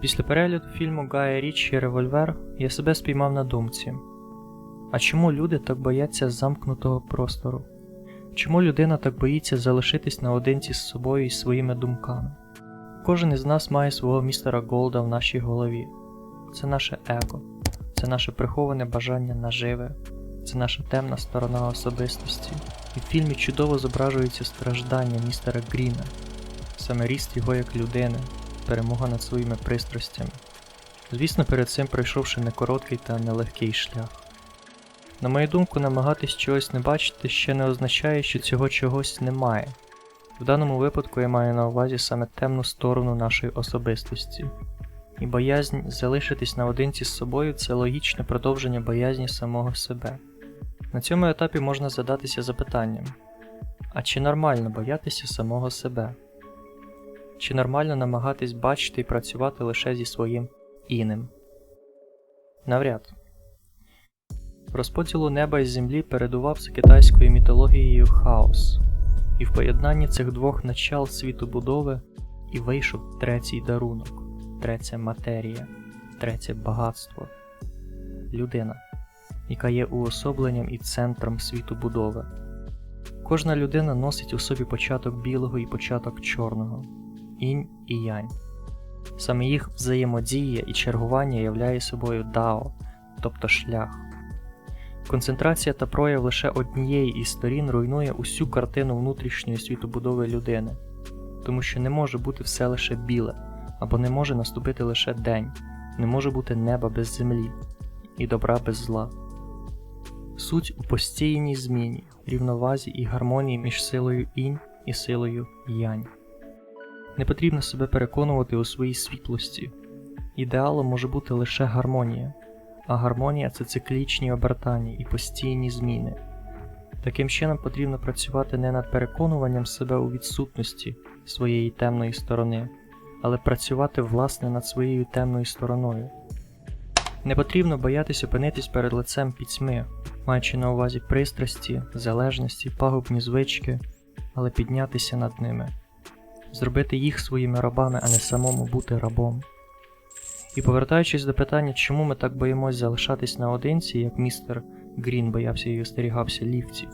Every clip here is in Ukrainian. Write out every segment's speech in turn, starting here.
Після перегляду фільму Гая Річі Револьвер я себе спіймав на думці. А чому люди так бояться замкнутого простору? Чому людина так боїться залишитись наодинці з собою і своїми думками? Кожен із нас має свого містера Голда в нашій голові. Це наше его, це наше приховане бажання наживи, це наша темна сторона особистості. І в фільмі чудово зображується страждання містера Гріна, саме ріст його як людини, перемога над своїми пристрастями. Звісно, перед цим пройшовши не короткий та нелегкий шлях. На мою думку, намагатись чогось не бачити ще не означає, що цього чогось немає. В даному випадку я маю на увазі саме темну сторону нашої особистості. І боязнь залишитись наодинці з собою це логічне продовження боязні самого себе. На цьому етапі можна задатися запитанням: а чи нормально боятися самого себе? Чи нормально намагатись бачити і працювати лише зі своїм іним? Навряд. Розподілу неба і землі передував за китайською мітологією хаос, і в поєднанні цих двох начал світобудови і вийшов третій дарунок, третя матерія, третє багатство людина, яка є уособленням і центром світобудови. Кожна людина носить у собі початок білого і початок чорного, інь і янь. Саме їх взаємодія і чергування являє собою дао, тобто шлях. Концентрація та прояв лише однієї із сторін руйнує усю картину внутрішньої світобудови людини, тому що не може бути все лише біле, або не може наступити лише день, не може бути неба без землі і добра без зла. Суть у постійній зміні, рівновазі і гармонії між силою інь і силою янь. Не потрібно себе переконувати у своїй світлості. Ідеалом може бути лише гармонія а гармонія це циклічні обертання і постійні зміни. Таким чином потрібно працювати не над переконуванням себе у відсутності своєї темної сторони, але працювати власне над своєю темною стороною. Не потрібно боятись опинитись перед лицем пітьми, маючи на увазі пристрасті, залежності, пагубні звички, але піднятися над ними, зробити їх своїми рабами, а не самому бути рабом. І повертаючись до питання, чому ми так боїмось залишатись наодинці, як містер Грін боявся і остерігався ліфтів,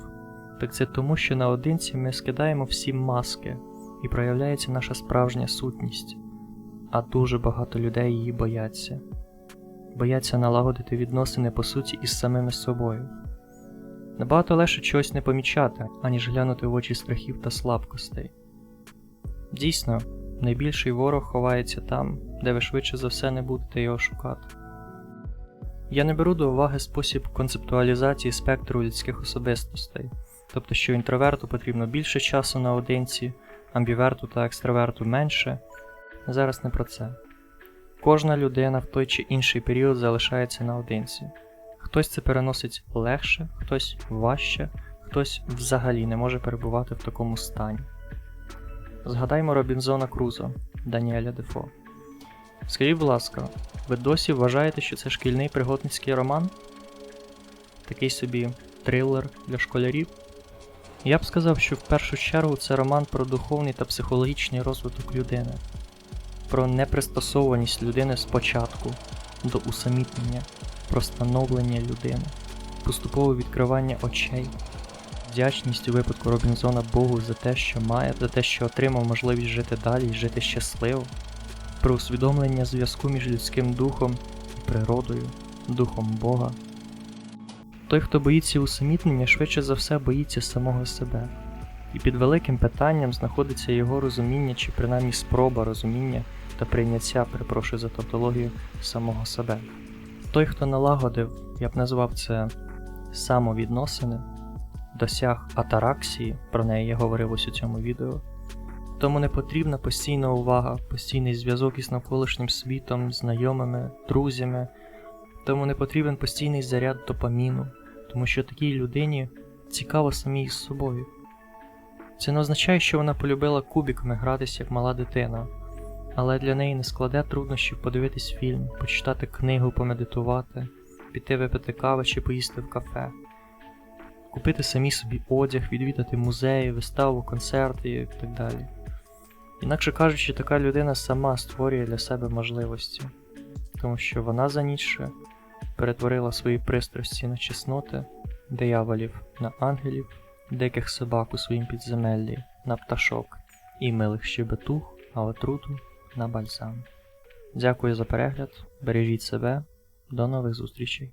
так це тому, що наодинці ми скидаємо всі маски і проявляється наша справжня сутність, а дуже багато людей її бояться, бояться налагодити відносини по суті із самими собою. Набагато легше чогось не помічати, аніж глянути в очі страхів та слабкостей. Дійсно, найбільший ворог ховається там, де ви швидше за все не будете його шукати. Я не беру до уваги спосіб концептуалізації спектру людських особистостей, тобто що інтроверту потрібно більше часу наодинці, амбіверту та екстраверту менше. Зараз не про це. Кожна людина в той чи інший період залишається наодинці. Хтось це переносить легше, хтось важче, хтось взагалі не може перебувати в такому стані. Згадаймо Робінзона Крузо Даніеля Дефо. Скажіть, будь ласка, ви досі вважаєте, що це шкільний пригодницький роман? Такий собі трилер для школярів? Я б сказав, що в першу чергу це роман про духовний та психологічний розвиток людини, про непристосованість людини спочатку до усамітнення, про становлення людини, поступове відкривання очей, вдячність у випадку Робінзона Богу за те, що має, за те, що отримав можливість жити далі і жити щасливо про усвідомлення зв'язку між людським духом і природою, духом Бога. Той, хто боїться усамітнення, швидше за все боїться самого себе, і під великим питанням знаходиться його розуміння чи принаймні спроба розуміння та прийняття, перепрошую за тавтологію, самого себе. Той, хто налагодив, я б назвав це самовідносини, досяг атараксії, про неї я говорив ось у цьому відео. Тому не потрібна постійна увага, постійний зв'язок із навколишнім світом, знайомими, друзями, тому не потрібен постійний заряд допаміну, тому що такій людині цікаво самій з собою. Це не означає, що вона полюбила кубіками гратися як мала дитина, але для неї не складе труднощів подивитись фільм, почитати книгу, помедитувати, піти випити кави чи поїсти в кафе, купити самі собі одяг, відвідати музеї, виставу, концерти і так далі. Інакше кажучи, така людина сама створює для себе можливості, тому що вона за Ніцше перетворила свої пристрасті на чесноти, дияволів на ангелів, диких собак у своїм підземеллі на пташок і милих щебетух, а отруту на бальзам. Дякую за перегляд, бережіть себе, до нових зустрічей.